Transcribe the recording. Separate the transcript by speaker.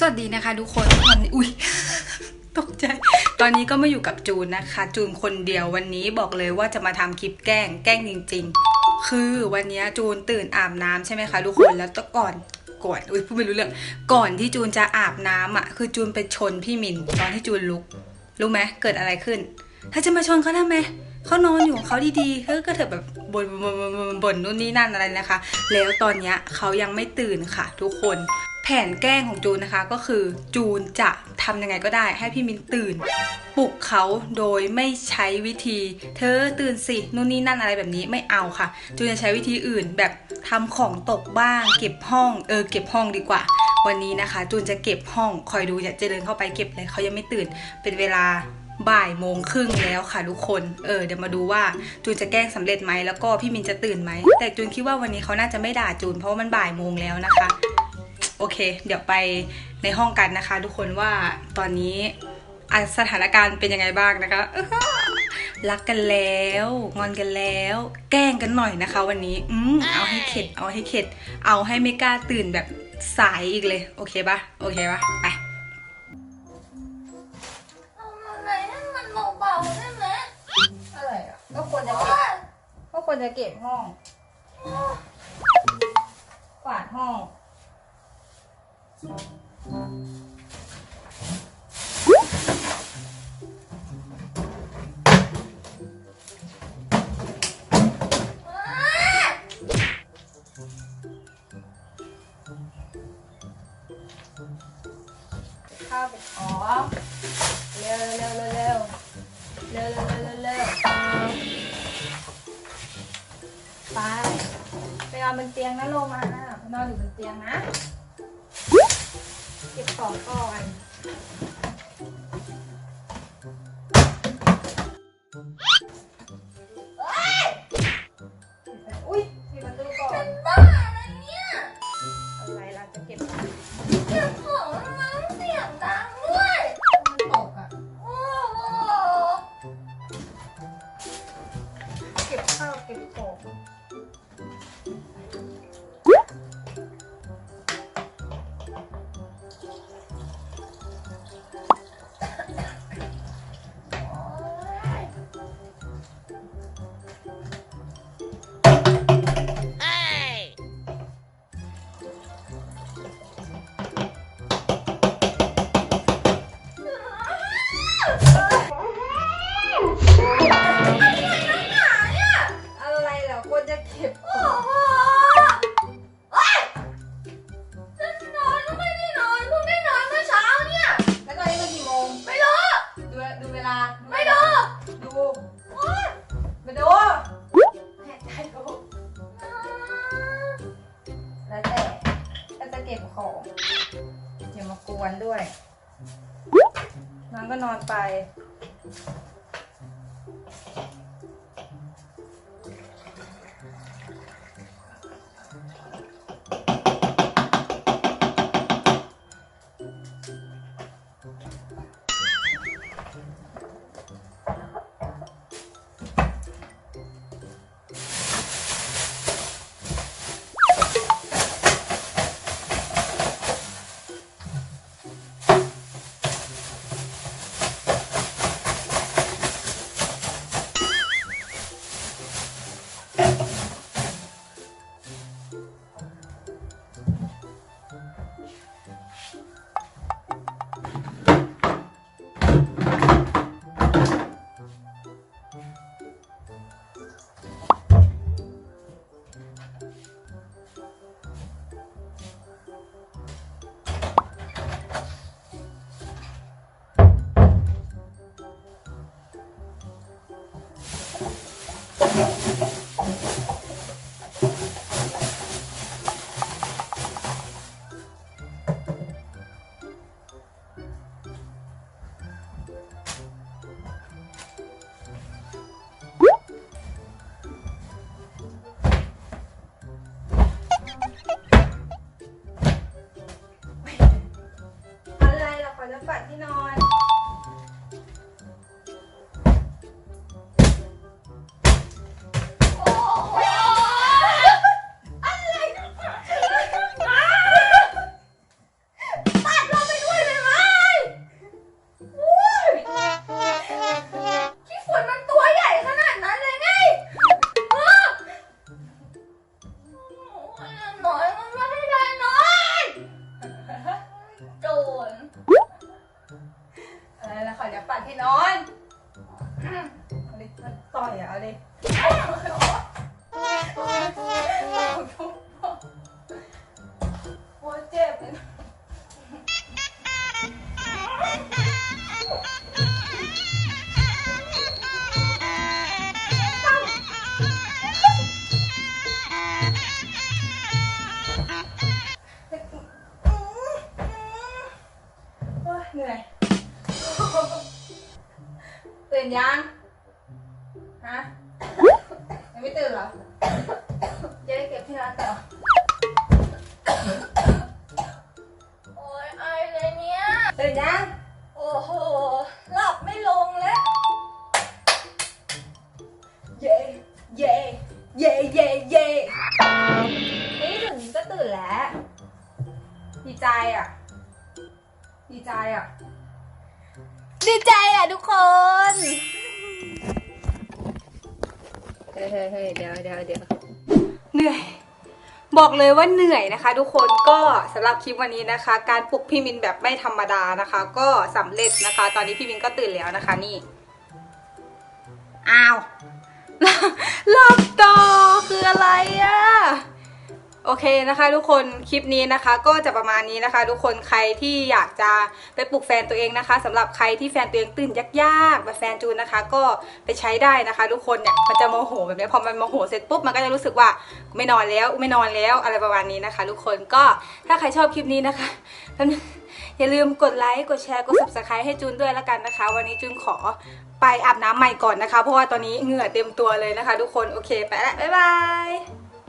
Speaker 1: สวัสดีนะคะทุกคนตอนนี้อุ้ยตกใจ ตอนนี้ก็มาอยู่กับจูนนะคะ จูนคนเดียววันนี้บอกเลยว่าจะมาทำคลิปแกล้งแกล้งจริง ๆ คือวันนี้จูนตื่นอาบน้ำใช่ไหมคะทุกคนแล้วตก่อนก่อนอุ้ยพูดไม่รู้เรื่อง ก่อนที่จูนจะอาบน้ำอะคือจูนไปชนพี่มินตอนที่จูนลุก รู้ไหมเกิดอะไรขึ้นถ้าจะมาชนเขาทำไมเขานอนอยู่ของเขาดีๆเฮ้ยก็เถอะแบบบนบนบนบนบนนู่นนี่นั่นอะไรนะคะ แล้วตอนเนี้ยเขายังไม่ตื่นค่ะ ทุกคน ผนแกล้งของจูนนะคะ ก็คือจูนจะทำยังไงก็ได้ ให้พี่มินตื่นปลุกเขาโดยไม่ใช้วิธี เธอตื่นสินู่นนี่นั่นอะไรแบบนี้ไม่เอาค่ะ จูนจะใช้วิธีอื่นแบบทำของตกบ้าง เก็บห้องเออเก็บห้องดีกว่า วันนี้นะคะ จูนจะเก็บห้องคอยดูจะเดินเข้าไปเก็บเลยเขายังไม่ตื่นเป็นเวลาบ่ายโมงครึ่งแล้วค่ะทุกคน เออเดี๋ยวมาดูว่าจูนจะแกล้งสำเร็จไหมแล้วก็พี่มินจะตื่นไหม แต่จูนคิดว่าวันนี้เขาน่าจะไม่ด่าจูนเพราะมันบ่ายโมงแล้วนะคะ โอเค เดี๋ยวไปในห้องกันนะคะ ทุกคนว่าตอนนี้อะสถานการณ์เป็นยังไงบ้างนะคะ รักกันแล้ว งอนกันแล้ว แกล้งกันหน่อยนะคะ วันนี้ อืมเอาให้เข็ด เอาให้เข็ด เอาให้ไม่กล้าตื่นแบบสายอีกเลย โอเคปะโอเคปะไป
Speaker 2: ทำอะไรให้มันเบาๆได้ไหม
Speaker 1: อะไรอะก็ควรจะเก็บก็ควรจะเก็บห้อง เร็วเร็วเร็วเร็วเร็วเร็วเร็วไปไปนอนบนเตียงนะโลมานะนอนอยู่บนเตียงนะ เก็บของก่อน 차갑게 두꺼워. Oh, น
Speaker 2: อน
Speaker 1: ก็นอ
Speaker 2: นไป
Speaker 1: ตื่นยัง ฮะ ยังไม่ตื่นเหรอ จะได้เก็บที่ร้านต่อ
Speaker 2: โอ้ยไอเลยเนี่ย
Speaker 1: ตื่นยัง
Speaker 2: โอ้โห หลับไม่ลงแล้ว
Speaker 1: เย่เย่เย่เย่เย่
Speaker 2: นี่ถึงก็ตื่นแล้ว
Speaker 1: ดีใจอะ ดีใจอะ
Speaker 2: ดีใจอะทุกคน
Speaker 1: เฮ้ยเฮ้ยเฮ้ยเดี๋ยวเดี๋ยวเดี๋ยวเหนื่อย บอกเลยว่าเหนื่อยนะคะ ทุกคนก็สำหรับคลิปวันนี้นะคะ การปลุกพี่มินแบบไม่ธรรมดานะคะ ก็สำเร็จนะคะ ตอนนี้พี่มินก็ตื่นแล้วนะคะนี่ อ้าวหลับต่อคืออะไรอะ โอเคนะคะ ทุกคนคลิปนี้นะคะ ก็จะประมาณนี้นะคะ ทุกคนใครที่อยากจะไปปลุกแฟนตัวเองนะคะสำหรับใครที่แฟนตัวเองตื่นยากๆแบบแฟนจูนนะคะ ก็ไปใช้ได้นะคะ ทุกคนเนี่ยมันจะโมโหแบบนี้พอมันโมโหเสร็จปุ๊บมันก็จะรู้สึกว่าไม่นอนแล้วไม่นอนแล้วอะไรประมาณนี้นะคะ ทุกคนก็ถ้าใครชอบคลิปนี้นะคะอย่าลืมกดไลค์กดแชร์กด subscribe ให้จูนด้วยล้วกันนะคะ วันนี้จูนขอไปอาบน้ำใหม่ก่อนนะคะ เพราะว่าตอนนี้เหงื่อเต็มตัวเลยนะคะ ทุกคนโอเคไปละบ๊ายบาย